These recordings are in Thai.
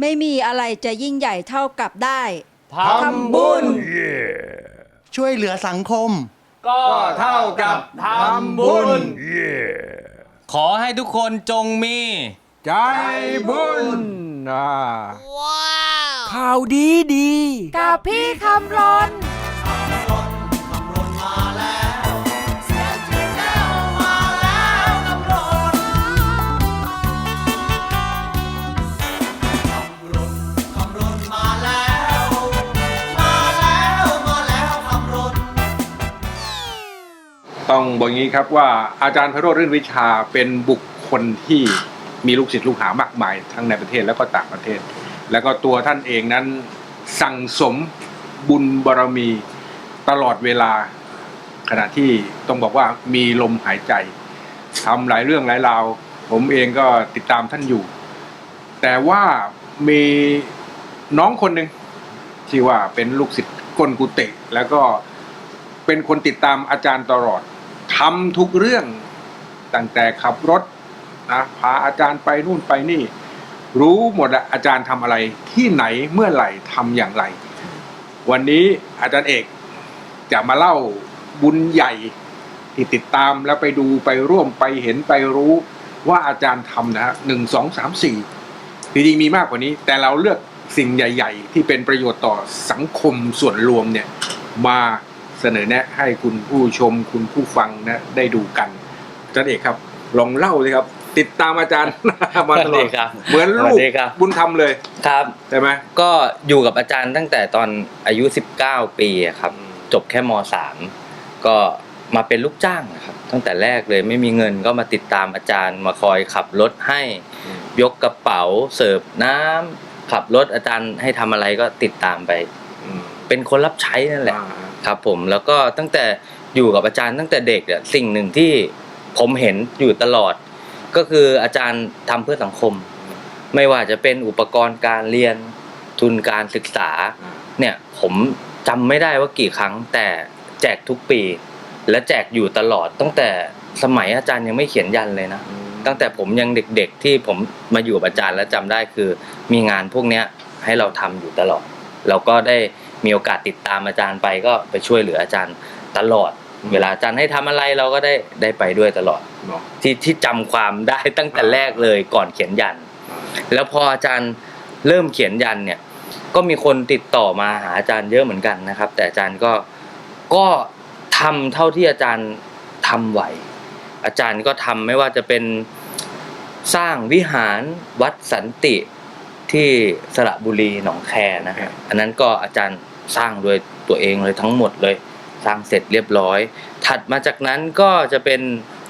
ไม่มีอะไรจะยิ่งใหญ่เท่ากับได้ ทำบุญ ช่วยเหลือสังคม ก็เท่ากับทำบุญ ขอให้ทุกคนจงมี ใจบุญอ่าข่าวดีดี กับพี่คำรน ต้องบอกอย่างนี้ครับว่าอาจารย์ไพโรธรื่นวิชาเป็นบุคคลที่มีลูกศิษย์ลูกหามากมาย ทั้งในประเทศแล้วก็ต่างประเทศ แล้วก็ตัวท่านเองนั้นสั่งสมบุญบารมีตลอดเวลา ขณะที่ต้องบอกว่ามีลมหายใจทำหลายเรื่องหลายราว ผมเองก็ติดตามท่านอยู่ แต่ว่ามีน้องคนหนึ่งที่ว่าเป็นลูกศิษย์กลกุเตะแล้วก็เป็นคนติดตามอาจารย์ตลอด ทำทุกเรื่องตั้งแต่ขับรถนะพาอาจารย์ไปนู่นไปนี่ รู้หมดอาจารย์ทำอะไรที่ไหนเมื่อไหร่ทำอย่างไร วันนี้อาจารย์เอกจะมาเล่าบุญใหญ่ที่ติดตามแล้วไปดูไปร่วมไปเห็นไปรู้ว่าอาจารย์ทำนะฮะหนึ่งสองสามสี่จริงๆมีมากกว่านี้ แต่เราเลือกสิ่งใหญ่ ๆ ที่เป็นประโยชน์ต่อสังคมส่วนรวมเนี่ยมา เสนอแนะให้คุณผู้ชมคุณผู้ฟังนะได้ดูกันอาจารย์เอกครับ ลองเล่าเลยครับ ติดตามอาจารย์มาตลอดสวัสดีครับเหมือนสลูวักสดีครับบุญธรรมเลยครับใช่ไหมก็อยู่กับอาจารย์ตั้งแต่ตอนอายุ 19 ปีอะครับ จบแค่ม .3 ก็มาเป็นลูกจ้างนะครับ ตั้งแต่แรกเลยไม่มีเงินก็มาติดตามอาจารย์มาคอยขับรถให้ยกกระเป๋าเสิร์ฟน้ำขับรถอาจารย์ให้ทำอะไรก็ติดตามไปอืมเป็นคนรับใช้นั่นแหละอ่า ครับผมแล้วก็ตั้งแต่อยู่กับอาจารย์ตั้งแต่เด็กเนี่ยสิ่งหนึ่งที่ผมเห็นอยู่ตลอด ก็คืออาจารย์ทำเพื่อสังคม ไม่ว่าจะเป็นอุปกรณ์การเรียนทุนการศึกษา เนี่ยผมจำไม่ได้ว่ากี่ครั้ง แต่แจกทุกปี และแจกอยู่ตลอด ตั้งแต่สมัยอาจารย์ยังไม่เขียนยันเลยนะตั้งแต่ผมยังเด็กๆที่ผมมาอยู่กับอาจารย์แล้วจำได้คือ มีงานพวกเนี้ยให้เราทำอยู่ตลอด เราก็ได้ มีโอกาสติดตามอาจารย์ไปก็ไปช่วยเหลืออาจารย์ตลอด เวลาอาจารย์ให้ทำอะไรเราก็ได้ได้ไปด้วยตลอดที่ที่จำความได้ตั้งแต่แรกเลยก่อนเขียนยัน แล้วพออาจารย์เริ่มเขียนยันเนี่ย ก็มีคนติดต่อมาหาอาจารย์เยอะเหมือนกันนะครับ แต่อาจารย์ก็ก็ทำเท่าที่อาจารย์ทำไหว อาจารย์ก็ทำไม่ว่าจะเป็นสร้างวิหารวัดสันติ ที่สระบุรีหนองแคนะฮะอันนั้นก็อาจารย์สร้างโดยตัวเองเลยทั้งหมดเลย สร้างเสร็จเรียบร้อย ถัดมาจากนั้นก็จะเป็น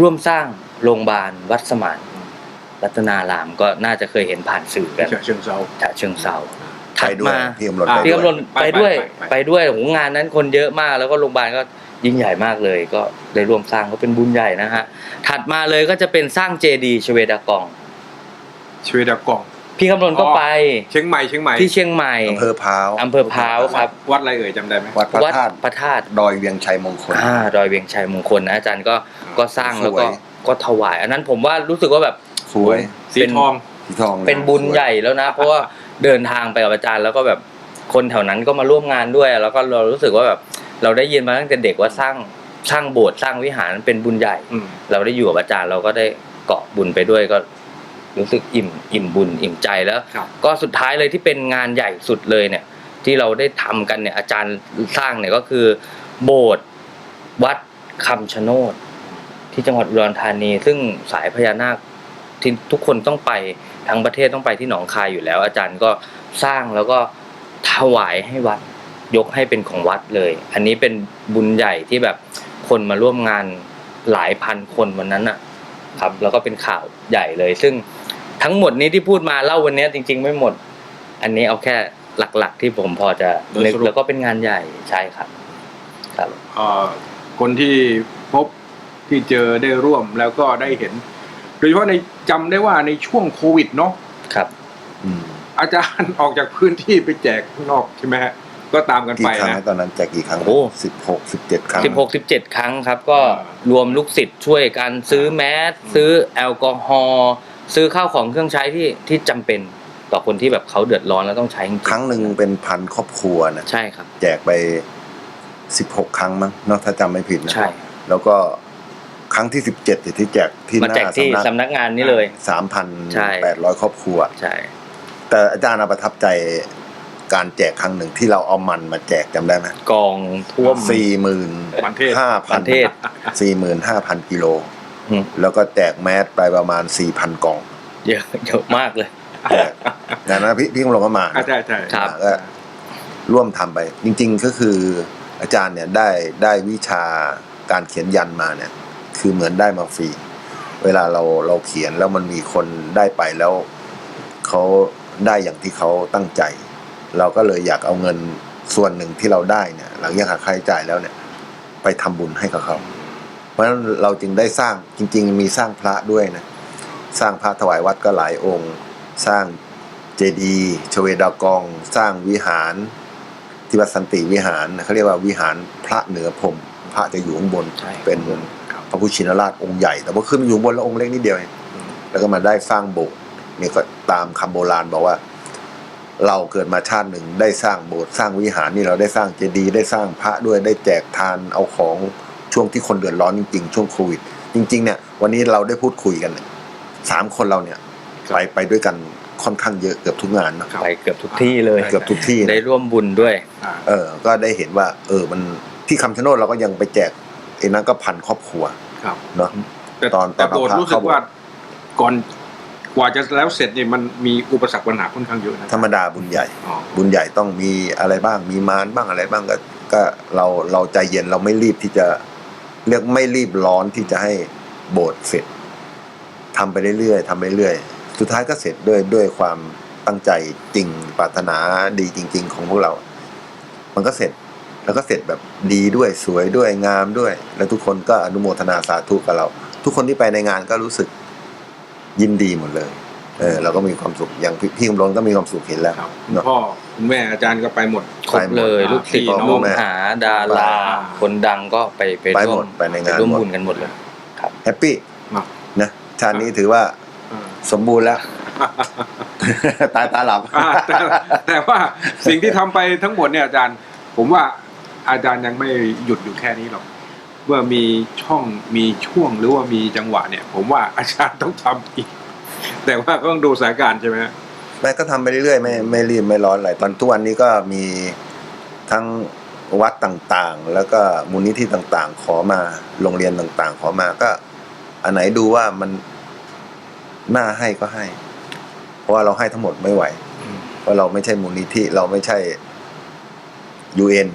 ร่วมสร้างโรงพยาบาลวัดสมานรัตนารามก็น่าจะเคยเห็นผ่านสื่อกันฉะเชิงเซาฉะเชิงเซาไปถัดด้วยมาพี่กำลนอ่าพี่กำลนไปไปด้วยไปไปไปด้วยโหงานนั้นคนเยอะมากแล้วก็โรงพยาบาลก็ยิ่งใหญ่มากเลย ก็ได้ร่วมสร้างก็เป็นบุญใหญ่นะฮะถัดมาเลยก็จะเป็นสร้างเจดีย์ชเวดากองชเวดากอง พี่กำลนก็อ๋อไปเชียงใหม่เชียงใหม่ที่เชียงใหม่อำเภอพร้าวอำเภอพร้าวครับ วัดอะไรเอ่ยจำได้ไหมวัดพระวัดธาตุพระธาตุดอยเวียงชัยมงคลอ่าดอยเวียงชัยมงคลนะอาจารย์ก็ก็สร้างแล้วก็สวยก็ถวาย อันนั้นผมว่ารู้สึกว่าแบบสวยสีเป็นทองสีทองะเป็นบุญสวยใหญ่แล้วนะ เพราะว่าเดินทางไปกับอาจารย์แล้วก็แบบคนแถวนั้นก็มาร่วมงานด้วย แล้วก็เรารู้สึกว่าแบบเราได้ยินมาตั้งแต่เด็กว่าสร้างสร้างโบสถ์สร้างวิหารเป็นบุญใหญ่อืมเราได้อยู่กับอาจารย์เราก็ได้เกาะบุญไปด้วยก็ รู้สึกอิ่มอิ่มบุญอิ่มใจแล้ว ครับ ก็สุดท้ายเลยที่เป็นงานใหญ่สุดเลยเนี่ย ที่เราได้ทำกันเนี่ยอาจารย์สร้างเนี่ยก็คือ โบสถ์วัดคำชะโนดที่จังหวัดอุดรธานี ซึ่งสายพญานาคที่ทุกคนต้องไปทั้งประเทศต้องไปที่หนองคายอยู่แล้ว อาจารย์ก็สร้างแล้วก็ถวายให้วัดยกให้เป็นของวัดเลย อันนี้เป็นบุญใหญ่ที่แบบคนมาร่วมงานหลายพันคนวันนั้นอะ ครับแล้วก็เป็นข่าวใหญ่เลย ซึ่งทั้งหมดนี้ที่พูดมาเล่าวันนี้จริง ๆ ไม่หมด อันนี้เอาแค่หลักๆ ที่ผมพอจะนึกแล้วก็เป็นงานใหญ่ใช่ครับ ครับเอ่อคนที่พบที่เจอได้ร่วมแล้วก็ได้เห็นโดยเฉพาะในจำได้ว่าในช่วงโควิดเนาะครับอืมอาจารย์ออกจากพื้นที่ไปแจกข้างนอกใช่ไหมฮะ ก็ตามกันกี่ไปครั้งนะนะ ตอนนั้นแจกกี่ครั้งโอ้ สิบหกสิบเจ็ดครั้ง สิบหกสิบเจ็ดครั้งครับ ก็อ่ารวมลูกศิษย์ช่วยกันซื้อแมสซื้อแอลกอฮอล์ซื้อข้าวของเครื่องใช้ที่ที่จำเป็นต่อคนที่แบบเขาเดือดร้อนแล้วต้องใช้จริงๆครั้งหนึ่งเป็นพันครอบครัวนะใช่ครับ แจกไปสิบหกครั้งมั้งเนอะถ้าจำไม่ผิดนะใช่ แล้วก็ครั้งที่สิบเจ็ดที่แจกที่หมาน้าแจกที่สำนักสำนักงานนี้เลย สามพันใช่ แปดร้อยครอบครัว ใช่ แต่อาจารย์น่ะประทับใจ การแจกครั้งหนึ่งที่เราเอามันมาแจกจำได้ไหมกองท่วม สี่หมื่นมันเทศ ห้าพัปนระเทศ สี่หมื่นห้าพันกิโล อืมแล้วก็แจกแมสไปประมาณสี่พันกล่องเยอะเยอะมากเลย แจกอย่างนั้นพี่พี่คงลงก็มา อ่าใช่ใช่ครับ ก็ร่วมทำไป จริง ๆ ก็คืออาจารย์เนี่ยได้ได้วิชาการเขียนยันมาเนี่ย คือเหมือนได้มาฟรี เวลาเราเราเขียนแล้วมันมีคนได้ไปแล้วเขาได้อย่างที่เขาตั้งใจ เราก็เลยอยากเอาเงินส่วนหนึ่งที่เราได้เนี่ยหลังจากหักค่าใช้จ่ายแล้วเนี่ย ไปทำบุญให้กับเขา เพราะฉะนั้นเราจึงได้สร้างจริง ๆ มีสร้างพระด้วยนะสร้างพระถวายวัดก็หลายองค์ สร้างเจดีย์ชเวดากอง สร้างวิหารที่วัดสันติวิหารเขาเรียกว่าวิหารพระเหนือพรหมพระจะอยู่ข้างบนใช่เป็นพระพุทธชินราชองค์ใหญ่ แต่ว่าขึ้นอยู่บนแล้วองค์เล็กนิดเดียวเองแล้วก็มาได้สร้างโบสถ์นี่ก็ตามคำโบราณบอกว่า เราเกิดมาชาติหนึ่งได้สร้างโบสถ์สร้างวิหารนี่เราได้สร้างเจดีย์ได้สร้างพระด้วยได้แจกทานเอาของช่วงที่คนเดือดร้อนจริงๆ ช่วงโควิด จริง ๆ เนี่ย วันนี้เราได้พูดคุยกันเนี่ยสามคนเราเนี่ยไปไปด้วยกันค่อนข้างเยอะเกือบทุกงานเนอะไปเกือบทุกที่เลยเกือบทุกที่ได้นะร่วมบุญด้วยอ่าเออ ก็ได้เห็นว่า เออมันที่คำชะโนดเราก็ยังไปแจกไอ้นั้นก็พันครอบครัวครับเนาะแต่ตอนแต่ตอนโบสถ์เอาพระรู้สึกว่าก่อน กว่าจะแล้วเสร็จเนี่ยมันมีอุปสรรคปัญหาค่อนข้างเยอะนะ ธรรมดาบุญใหญ่ อ๋อ บุญใหญ่ต้องมีอะไรบ้างมีมารบ้างอะไรบ้างก็ก็เราเราใจเย็นเราไม่รีบที่จะเรียกไม่รีบร้อนที่จะให้โบสถ์เสร็จทำไปเรื่อยๆทำไปเรื่อยๆสุดท้ายก็เสร็จด้วยด้วยความตั้งใจจริงปรารถนาดีจริง ๆ ของพวกเรา มันก็เสร็จแล้วก็เสร็จแบบดีด้วยสวยด้วยงามด้วย แล้วทุกคนก็อนุโมทนาสาธุกับเรา ทุกคนที่ไปในงานก็รู้สึก ยินดีหมดเลย เออเราก็มีความสุขอย่างพี่พี่กำลนก็มีความสุขเห็นแล้วครับคุณเนาะ พ่อคุณแม่อาจารย์ก็ไปหมด ครบเลย ไปหมดลูกศิษย์พี่น้องลูกหาดาราไปคนดังก็ไปไปไปร่หวมมดไปในงานร่วมหมด บุญกันหมดเลย แฮปปี้ครับ นะชาตินี้ถือว่าอ่า สมบูรณ์แล้ว ตายตาหลับ อ่าแต่แต่ว่าสิ่งที่ทำไปทั้งหมดเนี่ยอาจารย์ ผมว่าอาจารย์ยังไม่หยุดอยู่แค่นี้หรอก เมื่อมีช่องมีช่วงหรือว่ามีจังหวะเนี่ย ผมว่าอาจารย์ต้องทำอีก แต่ว่าก็ต้องดูสถานการณ์ใช่ไหมฮะแม่ก็ทำไปเรื่อยๆไม่ไม่รีบไม่ร้อนอะไรตอนทุกวันนี้ก็มีทั้งวัดต่างๆ แล้วก็มูลนิธิต่างๆ ขอมาโรงเรียนต่างๆ ขอมาก็ อันไหนดูว่ามันน่าให้ก็ให้ เพราะว่าเราให้ทั้งหมดไม่ไหว เพราะเราไม่ใช่มูลนิธิเราไม่ใช่ยูเอ็น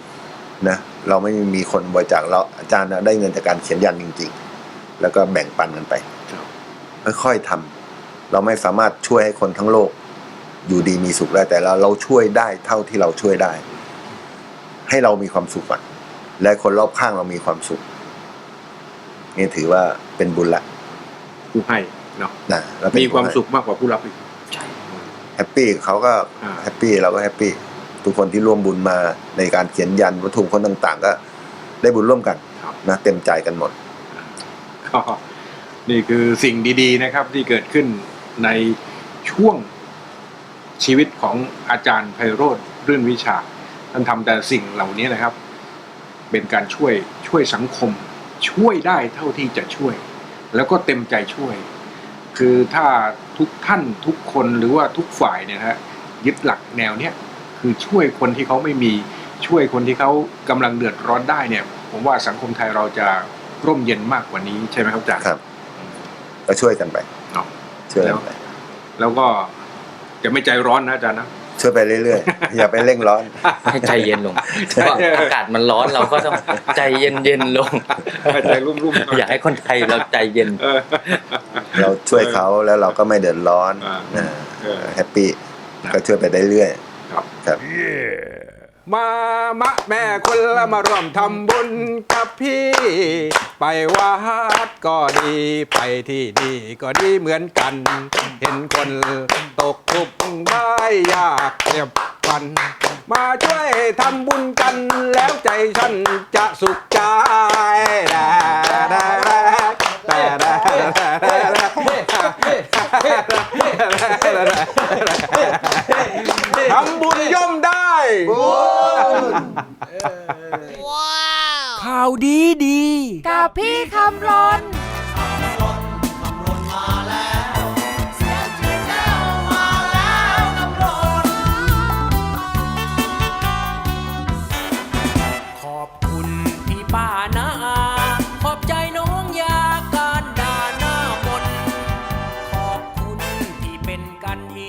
นะเราไม่มีคนบริจาคเราอาจารย์น่ะได้เงินจากการเขียนยันจริง ๆ แล้วก็แบ่งปันกันไปครับค่อยๆทำเราไม่สามารถช่วยให้คนทั้งโลก อยู่ดีมีสุขได้แต่เราเราช่วยได้เท่าที่เราช่วยได้ ให้เรามีความสุขก่อนและคนรอบข้างเรามีความสุขนี่ถือว่าเป็นบุญละผู้ให้เนาะนะแล้วเป็นมีความสุขมากกว่าผู้รับอีกแฮปปี้เขาก็อ่าแฮปปี้เราก็แฮปปี้ ทุกคนที่ร่วมบุญมาในการเขียนยันวัตถุมงคนต่างๆ ก็ได้บุญร่วมกันครับนะเต็มใจกันหมดก็นี่คือสิ่งดี ๆ นะครับ ที่เกิดขึ้นในช่วงชีวิตของอาจารย์ไพโรธรื่นวิชา ท่านทำแต่สิ่งเหล่านี้นะครับ เป็นการช่วยช่วยสังคม ช่วยได้เท่าที่จะช่วย แล้วก็เต็มใจช่วย คือถ้าทุกท่านทุกคนหรือว่าทุกฝ่ายเนี่ยนะฮะยึดหลักแนวเนี้ย คือช่วยคนที่เขาไม่มีช่วยคนที่เขากำลังเดือดร้อนได้เนี่ย ผมว่าสังคมไทยเราจะร่มเย็นมากกว่านี้ใช่ไหมครับอาจารย์ครับก็ช่วยกันไปเนาะช่วยกันไปแล้วก็จะไม่ใจร้อนนะอาจารย์นะช่วยไปเรื่อยๆ อย่าไปเร่งร้อน ให้ใจเย็นลงเพราะว่าอากาศมันร้อนเราก็ต้องใจเย็นเย็นๆลงใจรุ่มๆหน่อยากให้คนไทยเราใจเย็นเออเราช่วยเขาแล้วเราก็ไม่เดือดร้อนอ่านะเออแฮปปี้ก็ช่วยไปได้เรื่อย ครับ มามะแม่คนละมาร่วมทำบุญกับพี่ ไปวัดก็ดีไปที่ดีก็ดีเหมือนกัน เห็นคนตกทุกข์ได้ยากเจ็บฟัน มาช่วยทำบุญกันแล้วใจฉันจะสุขใจแด่แด่แด่แด่แด่แด ทำบุญย่อมได้ข่าวดีดี กับพี่คำรน